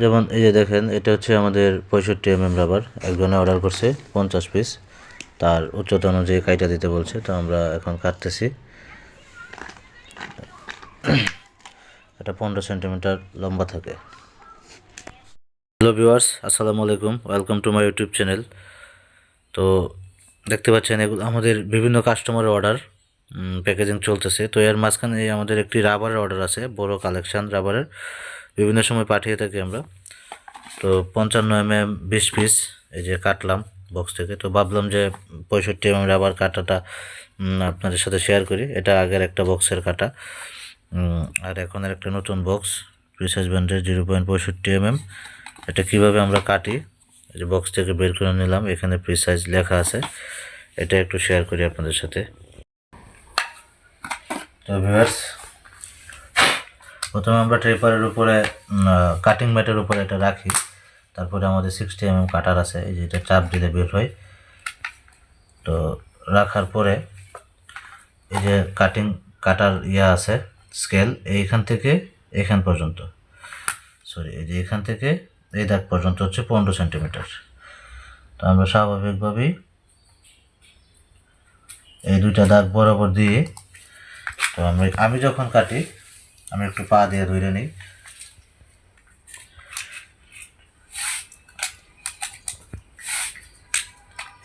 যেমন এই যে দেখেন, এটা হচ্ছে আমাদের পঁয়ষট্টি এম এম রাবার একজনে অর্ডার করছে পঞ্চাশ পিস তার উচ্চতা অনুযায়ী কাইটা দিতে বলছে, তো আমরা এখন কাটতেছি। এটা পনেরো সেন্টিমিটার লম্বা থাকে। হ্যালো ভিউয়ার্স আসসালামু আলাইকুম। Welcome to my YouTube channel তো দেখতে পাচ্ছেন, এগুলো আমাদের বিভিন্ন কাস্টমারের অর্ডার প্যাকেজিং চলতেছে। তো এর মাঝখানে আমাদের একটি রাবারের অর্ডার আছে, বড় কালেকশান রাবারের বিভিন্ন সময় পাঠিয়ে থাকি আমরা। তো পঞ্চান্ন এম এম বিশ পিস এই যে কাটলাম বক্স থেকে। তো ভাবলাম যে পঁয়ষট্টি এম রাবার কাটাটা আপনাদের সাথে শেয়ার করি। এটা আগের একটা বক্সের কাটা। আর এখন একটা নতুন বক্স প্রিসাইজ ব্যান্ডের জিরো পয়েন্ট পঁয়ষট্টি এম এটা কীভাবে আমরা কাটি? যে বক্স থেকে বের করে নিলাম। এখানে প্রিসাইজ লেখা আছে। এটা একটু শেয়ার করি আপনাদের সাথে। তো ভিউয়ার্স প্রথমে আমরা ট্রেপারের উপরে কাটিং ম্যাটের উপরে এটা রাখি। তারপরে আমাদের সিক্সটি এম এম কাটার আছে, এই যে এটা চাপ দিলে বের হয়। তো রাখার পরে এই যে কাটিং কাটার ইয়া আছে স্কেল এইখান থেকে এখান পর্যন্ত। সরি এই যে এখান থেকে এই দাগ পর্যন্ত হচ্ছে পনেরো সেন্টিমিটার তো আমরা স্বাভাবিকভাবেই এই দুইটা দাগ বরাবর দিয়ে, তো আমি আমি যখন কাটি আমি একটু পা দিয়ে ধরে নিই।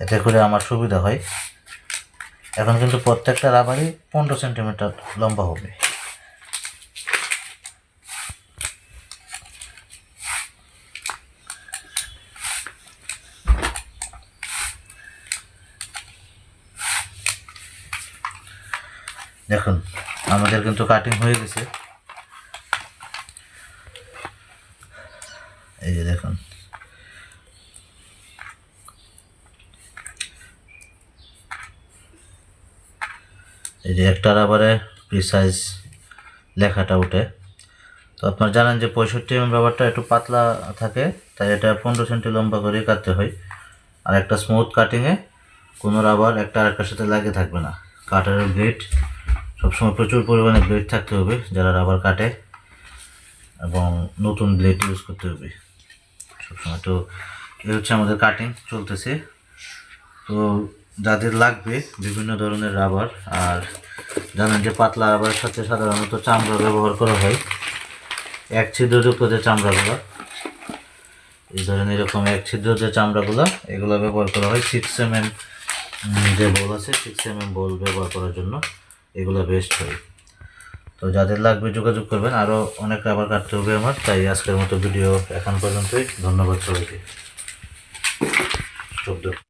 এতে করে আমার সুবিধা হয়। এখন কিন্তু প্রত্যেকটা রাবারই পনেরো সেন্টিমিটার লম্বা হবে। দেখুন, আমাদের কিন্তু কাটিং হয়ে গেছে। এই যে দেখুন। এই যে একটা রাবারে প্রিসাইজ লেখাটা উঠে তো আপনারা জানেন যে পঁয়ষট্টি এম রাবারটা একটু পাতলা থাকে, তাই এটা পনেরো সেন্টি লম্বা করে কাটতে হয়। আর একটা স্মুথ কাটিংয়ে কোনো রাবার একটা আরেকটার সাথে লাগে থাকবে না। কাটারের ব্লেড সবসময় প্রচুর পরিমাণে ব্লেড থাকতে হবে, যারা রাবার কাটে, এবং নতুন ব্লেড ইউজ করতে হবে। সবসময় তো এই হচ্ছে আমাদের কাটিং চলতেছে। তো যাদের লাগবে বিভিন্ন ধরনের রাবার আর জানেন যে পাতলা রাবারের সাথে সাধারণত চামড়া ব্যবহার করা হয়। এক ছিদ্রযুক্ত যে চামড়াগুলো, এই ধরেন এরকম এক ছিদ্র যে চামড়াগুলো, এগুলো ব্যবহার করা হয়। সিক্স এম এম যে বল আছে সিক্স এম এম বল ব্যবহার করার জন্য এগুলো বেস্ট হয়। তো যাদের লাগবে যোগাযোগ করবেন আরও অনেক রাবার কাটতে হবে আমার, তাই আজকের মতো ভিডিও এখন পর্যন্তই। ধন্যবাদ সবাইকে। চোখ